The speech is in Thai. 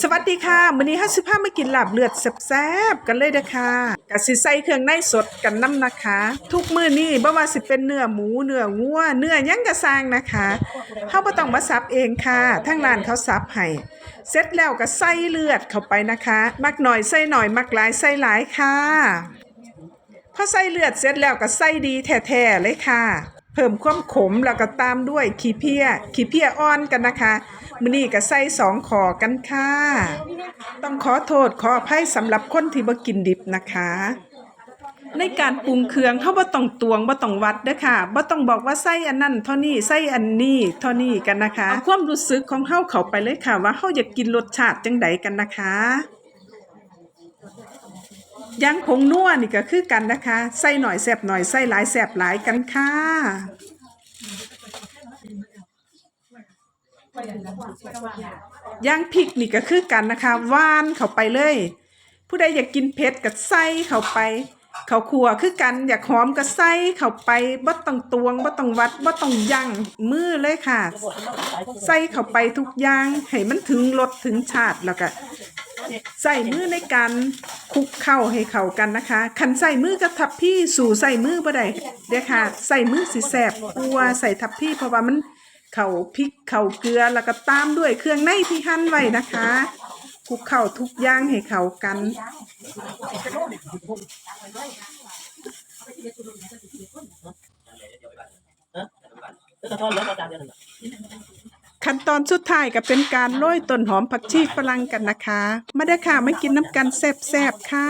สวัสดีค่ะมื้อนี้เฮาสิพามากินลาบเลือดแซ่บๆกันเลยเด้อค่ะก็สิใส่เครื่องในสดกันนํนะคะ ทุกมื้อนี้บ่ว่าสิเป็นเนื้อหมูเนื้องัวเนื้อยังก็สร้างนะคะเฮาบ่ต้องมาสับเองค่ะทางร้านเขาสับให้เสร็จแล้วก็ใส่เลือดเข้าไปนะคะ มักหน่อยใส่หน่อยมักหลายใส่หลายค่ะพอใส่เลือดเสร็จแล้วก็ใส่ดีแท้ๆเลยค่ะ เพิ่มความขมแล้วก็ตามด้วยขี้เพี้ยขี้เพี้ยอ่อนกันนะคะ มื้อนี้ก็ใส่สองขอกันค่ะ ต้องขอโทษขออภัยสำหรับคนที่บ่กินดิบนะคะ ในการปรุงเครื่องเขาบ่ต้องตวงบ่ต้องวัดเด้อค่ะบ่ต้องบอกว่าใส่อันนั้นเท่านี้ใส่อันนี้เท่านี้กันนะคะเอาความรู้สึกของเฮาเข้าไปเลยค่ะ ว่าเฮาอยากกินรสชาติจังใดกันนะคะยางผงนัวนี่ก็คือกันนะคะ ใส่หน่อยแซ่บหน่อยใส่หลายแซ่บหลายกันค่ะ ย่างพริกนี่ก็คือกันนะคะว่านเข้าไปเลย ผู้ใดอยากกินเผ็ดก็ใส่เข้าไปเขาวคั่วคือกันอยากหอมก็ใส่เข้าไปบ่ต้องตวงบ่ต้องวัดบ่ต้องยั่งมือเลยค่ะ ใส่เข้าไปทุกอย่างให้มันถึงรสถึงชาติแล้วก็ใส่มือในการคลุกเข้าให้เข้ากันนะคะคันใส่มือกับทับพี่สู่ใส่มือบ่ได้เด้อค่ะ ใส่มือสิแสบกลัวใส่ทับพี่เพราะว่ามัน เข้าพริกเข้าเกลือแล้วก็ตามด้วยเครื่องในที่หั่นไว้นะคะคลุกเข้าทุกอย่างให้เข้ากัน ขั้นตอนสุดท้ายก็เป็นการโรยต้นหอมผักชีฝรั่งกันนะคะ มาได้ค่ะไมากินน้ำกันแซ่บๆค่ะ